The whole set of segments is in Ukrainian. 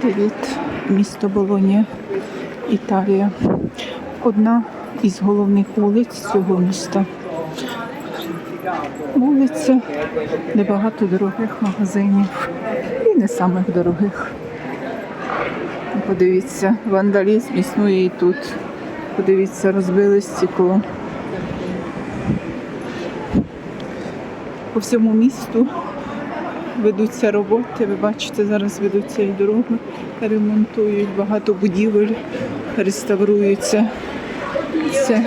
Привіт, місто Болонія, Італія. Одна із головних вулиць цього міста. Вулиця, де багато дорогих магазинів і не самих дорогих. Подивіться, вандалізм існує і тут. Подивіться, розбили стекло. По всьому місту ведуться роботи. Ви бачите, зараз ведуться і дороги, ремонтують багато будівель, реставруються. Це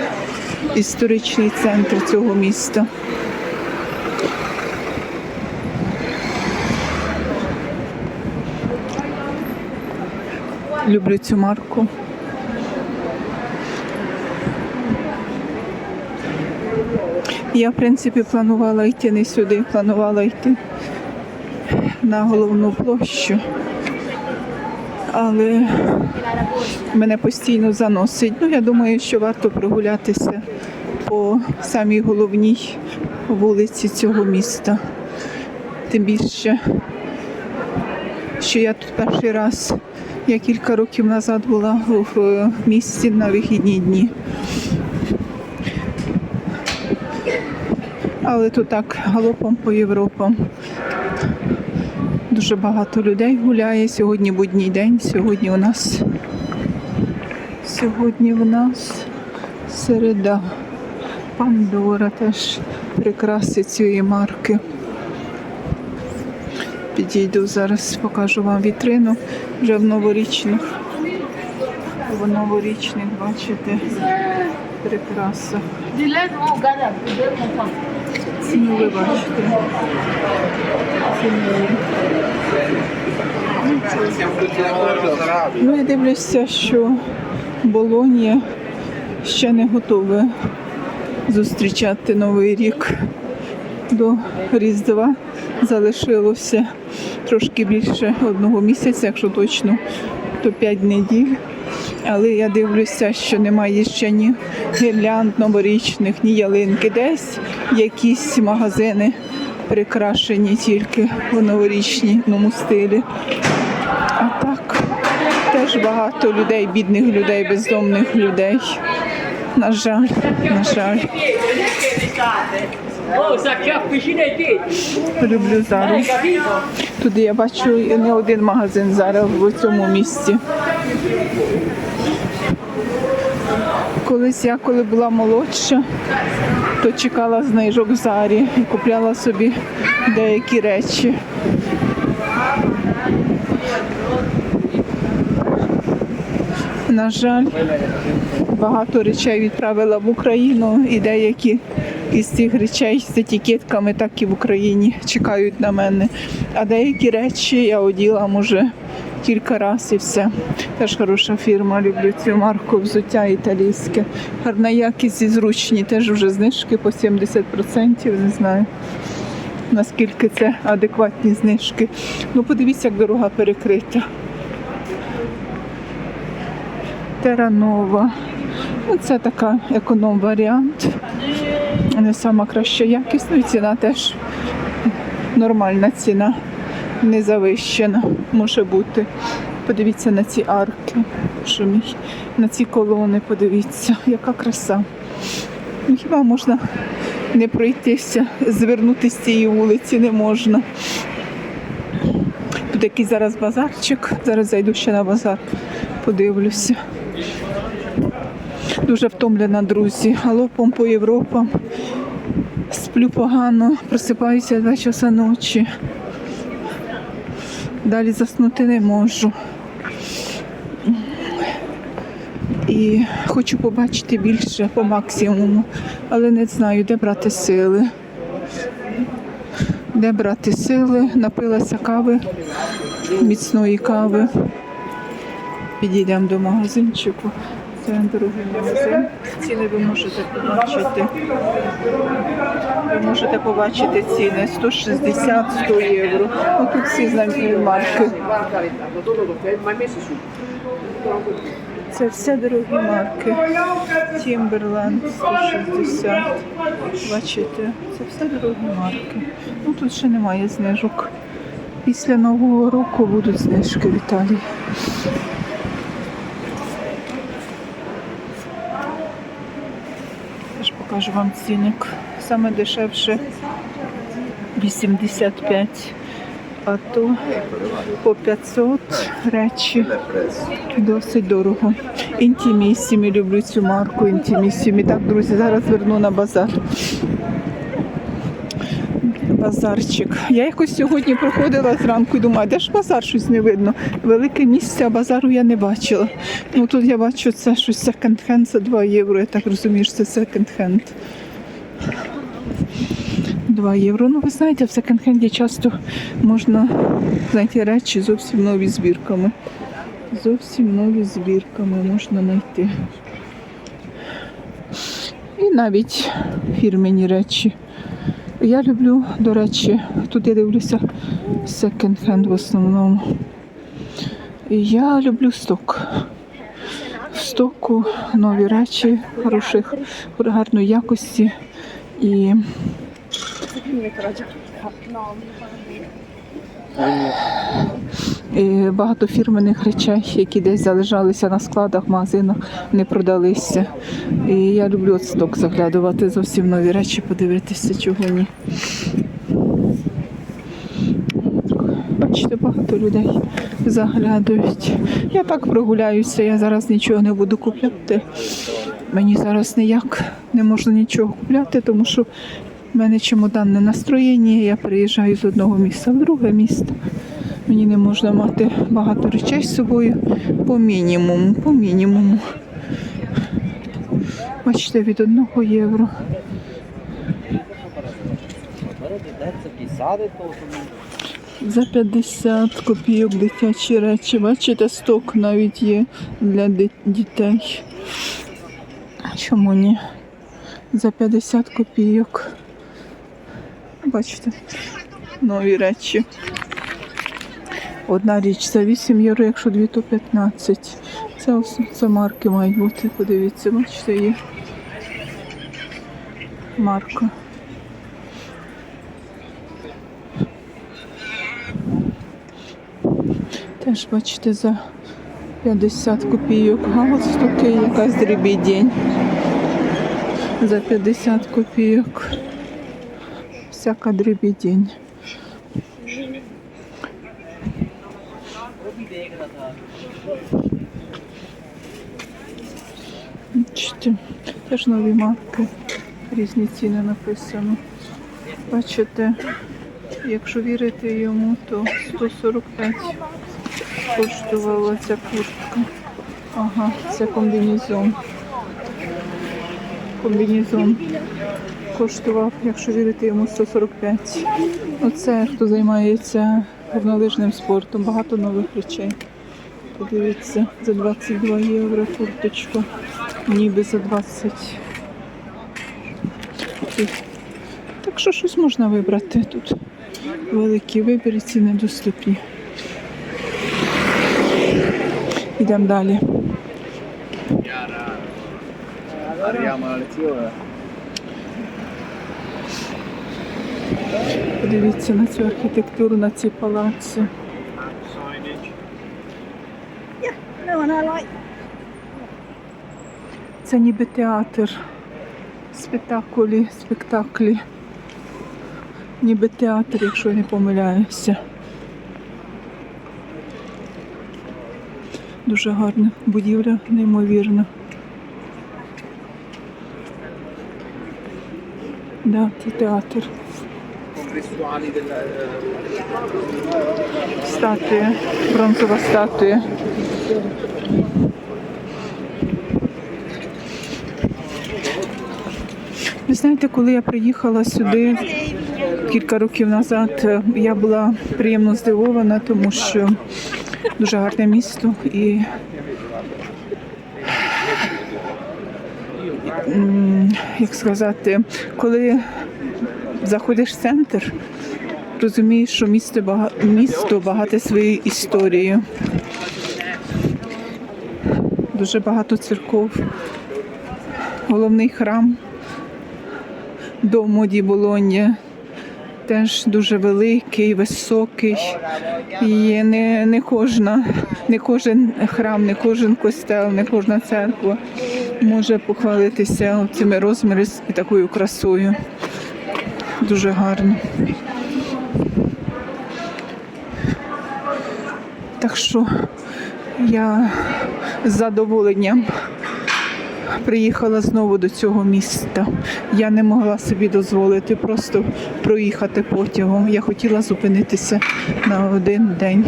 історичний центр цього міста. Люблю цю марку. Я, в принципі, планувала йти не сюди, планувала йти на головну площу. Але мене постійно заносить. Ну, я думаю, що варто прогулятися по самій головній вулиці цього міста. Тим більше, що я тут перший раз, я кілька років назад була в місті на вихідні дні. Але то так галопом по Європам. Дуже багато людей гуляє. Сьогодні будній день. Сьогодні у нас сьогодні в нас середа. Пандора теж прикраси цієї марки. Підійду зараз, покажу вам вітрину вже в новорічних. В новорічних, бачите, прикраса. Ціну бачите. Ну, я дивлюся, що Болонія ще не готове зустрічати Новий рік до Різдва. Залишилося трошки більше одного місяця, якщо точно, то 5 неділь. Але я дивлюся, що немає ще ні гірлянд новорічних, ні ялинки. Десь якісь магазини прикрашені тільки в новорічному стилі. А так, теж багато людей, бідних людей, бездомних людей. На жаль, на жаль, люблю зараз. Туди я бачу не один магазин зараз в цьому місці. Колись я, коли була молодша, то чекала знижок в зарі і купляла собі деякі речі. На жаль, багато речей відправила в Україну і деякі із цих речей з етикетками так і в Україні чекають на мене. А деякі речі я оділа може кілька разів і все. Теж хороша фірма, люблю цю марку взуття італійське. Гарна якість і зручні, теж вже знижки по 70%, не знаю. Наскільки це адекватні знижки. Ну, подивіться, як дорога перекрита. Теранова. Ну, це така економ-варіант. Не сама краща якість, ну і ціна теж нормальна ціна, не завищена, може бути. Подивіться на ці арки, мій, на ці колони, подивіться, яка краса. Ну, Хіба можна не пройтися, звернути з цієї вулиці не можна. Тут якийсь зараз базарчик, зараз зайду ще на базар, подивлюся. Дуже втомлена, друзі. Галопом по Європам. Сплю погано, просипаюся два часа ночі. Далі заснути не можу. І хочу побачити більше по максимуму, але не знаю, де брати сили. Де брати сили, напилася кави, міцної кави. Підійдемо до магазинчику. Це дорогий магазин. Ціни ви можете побачити. Ви можете побачити ціни 160, 100 євро. Ну, тут всі знані марки. Це все дорогі марки. Тімберленд 160. Бачите, це все дорогі марки. Ну тут ще немає знижок. Після Нового року будуть знижки в Італії. Я ж покажу вам цінник. Саме дешевше 85, а то по 500 речі. Досить дорого. Інтімісімі, люблю цю марку. Інтімісімі. Так, друзі, зараз верну на базар. Базарчик. Я якось сьогодні проходила зранку і думаю, де ж базар щось не видно. Велике місце, а базару я не бачила. Ну тут я бачу це щось секонд-хенд за 2 євро. Я так розумію, що це секонд-хенд. 2 євро. Ну, ви знаєте, в секонд-хенді часто можна знайти речі зовсім нові збірками. Зовсім нові збірками можна знайти. І навіть фірмені речі. Я люблю, до речі, тут я дивлюся секонд-хенд в основному. Я люблю сток. В стоку нові речі хороших, гарної якості. І І багато фірменних речей, які десь залежалися на складах, магазинах, не продалися. І я люблю от сток заглядувати, зовсім нові речі, подивитися, чого ні. Бачите, багато людей заглядають. Я так прогуляюся, я зараз нічого не буду купляти. Мені зараз ніяк не можна нічого купляти, тому що в мене чемоданне настроєння. Я переїжджаю з одного місця в друге місто. Мені не можна мати багато речей з собою по мінімуму, по мінімуму. Бачите, від одного євро. За 50 копійок дитячі речі. Бачите, сток навіть є для дітей. Чому ні? За 50 копійок. Бачите, нові речі. Одна річ за 8 євро, якщо дві, то 15. Це, це марки мають бути. Подивіться, бачите, є марка. Теж бачите за 50 копійок. Галстуки, якась дрібідень. За 50 копійок. Всяка дрібідень. Бачите, теж нові марки, різні ціни написано. Бачите, якщо вірити йому, то 145 коштувала ця куртка. Ага, це комбінезон. Комбінезон коштував, якщо вірити йому, 145. Оце хто займається горнолижним спортом, багато нових речей. Подивіться, за 22 євро курточка, ніби за 20. Так що щось можна вибрати тут. Великий вибір і ціни доступні. Йдемо далі. Подивіться на цю архітектуру, на ці палаци. No, and I like Це ніби театр. Спектаклі, спектаклі. Ніби театр, якщо я не помиляюся. Дуже гарна будівля, неймовірна. Да, це театр. Статуя, бронзова статуя. Знаєте, коли я приїхала сюди кілька років назад, е, я була приємно здивована, тому що дуже гарне місто і як сказати, коли заходиш в центр, розумієш, що місто, бага- місто багате своєю історією. Дуже багато церков. Головний храм Домо ді Болонья. теж дуже великий, високий. І не, не кожна, не кожен храм, не кожен костел, не кожна церква може похвалитися цими розмірами і такою красою. Дуже гарно. Так що я з задоволенням приїхала знову до цього міста. Я не могла собі дозволити просто проїхати потягом. Я хотіла зупинитися на один день.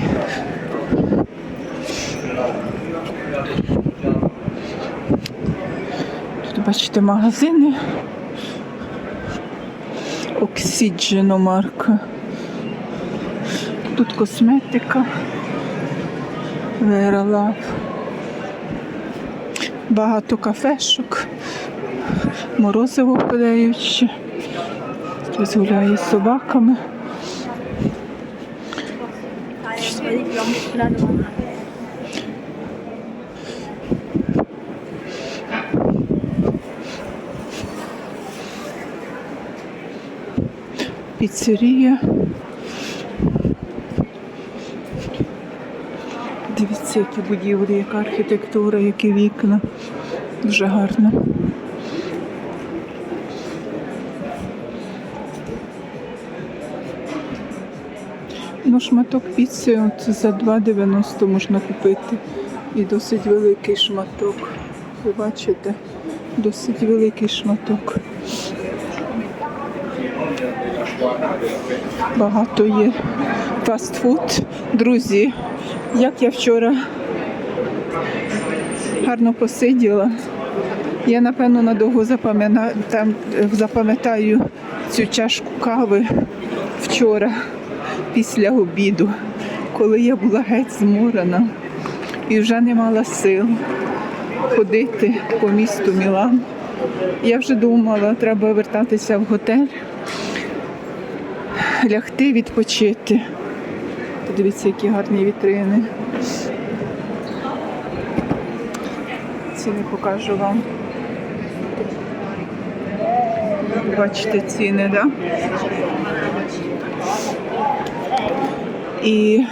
Тут бачите магазини. Oxygen марка. Тут косметика. Love. Багато кафешок. Морозиво подають ще. Хтось гуляє з собаками. Піцерія. Дивіться, які будівлі, яка архітектура, які вікна. Дуже гарно. Ну, шматок піци от за 2,90 можна купити. І досить великий шматок. Ви бачите? Досить великий шматок. Багато є фастфуд. Друзі, як я вчора гарно посиділа. Я напевно надовго там, е, запам'ятаю цю чашку кави вчора після обіду, коли я була геть зморена і вже не мала сил ходити по місту Мілан. Я вже думала, треба вертатися в готель, лягти, відпочити. Подивіться, які гарні вітрини. Ціни покажу вам. Бачите ціни? Да? І...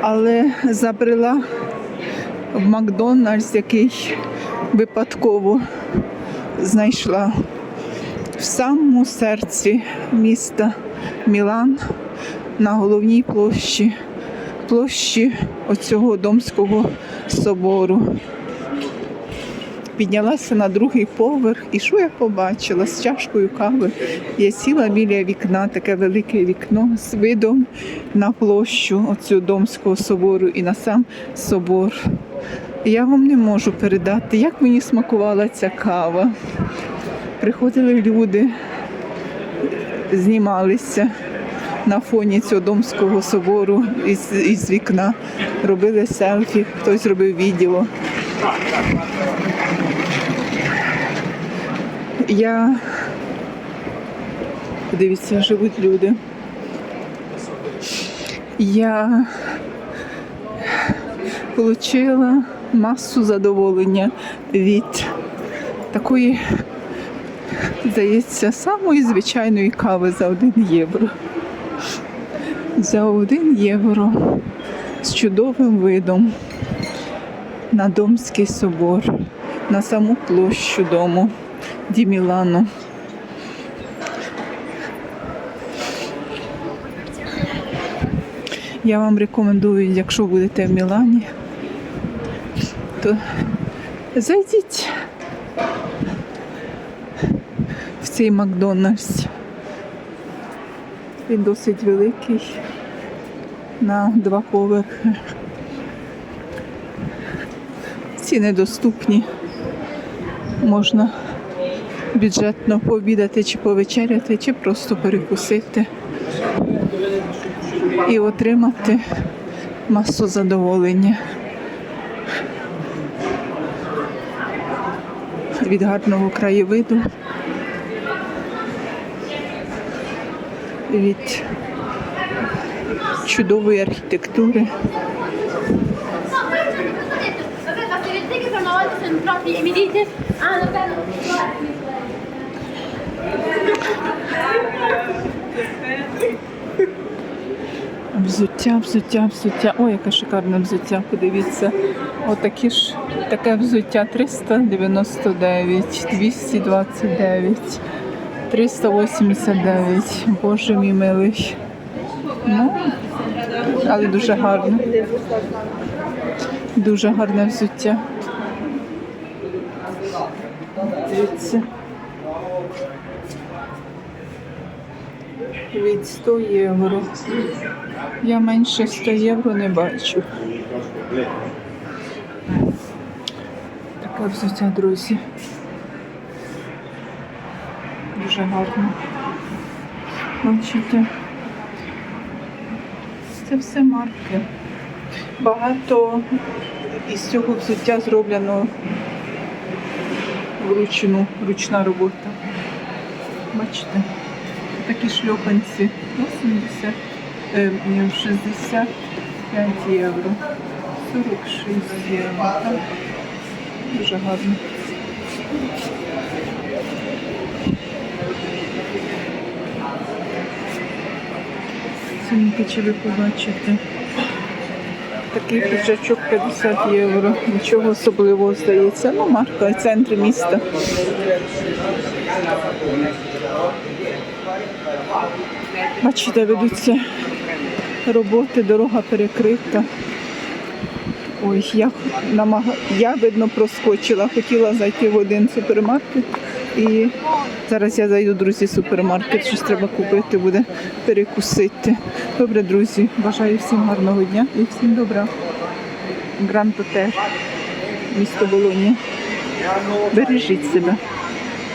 Але забрела в Макдональдс, який випадково знайшла самому серці міста Мілан на головній площі, площі оцього Домського собору. Піднялася на другий поверх, і що я побачила з чашкою кави? Я сіла біля вікна, таке велике вікно з видом на площу оцю Домського собору і на сам собор. Я вам не можу передати, як мені смакувала ця кава. Приходили люди, знімалися на фоні цього Домського собору із, із вікна, робили селфі, хтось робив відео. Я подивіться, живуть люди. Я отримала масу задоволення від такої, здається, самої звичайної кави за один євро. За один євро з чудовим видом на Домський собор, на саму площу дому Ді Мілану. Я вам рекомендую, якщо будете в Мілані, то зайдіть в цей Макдональдс. Він досить великий на два поверхи. Ціни доступні. Можна бюджетно пообідати чи повечеряти, чи просто перекусити і отримати масу задоволення від гарного краєвиду, ah, vabbè, non Взуття, взуття, взуття. Ой, яке шикарне взуття. Подивіться. Отакі ж таке взуття 399, 229, 389. Боже мій милий. Ну, але дуже гарно. Дуже гарне взуття. Дивіться. Від 100 євро. Я менше 100 євро не бачу. Таке взуття, друзі. Дуже гарно. Бачите? Це все марки. Багато із цього взуття зроблено вручну, ручна робота. Бачите? Такі шльопанці 80, е, 65 євро. 46 євро. Дуже гарно. Цінники чи ви побачите. Такий піджачок 50 євро. Нічого особливого здається. Ну, марка, центр міста. Бачите, ведуться роботи, дорога перекрита. Ой, я намаг... я видно проскочила, хотіла зайти в один супермаркет і зараз я зайду, друзі, в супермаркет. Щось треба купити, буде перекусити. Добре, друзі, бажаю всім гарного дня і всім добра. Гранд Отель, місто Болоні. Бережіть себе.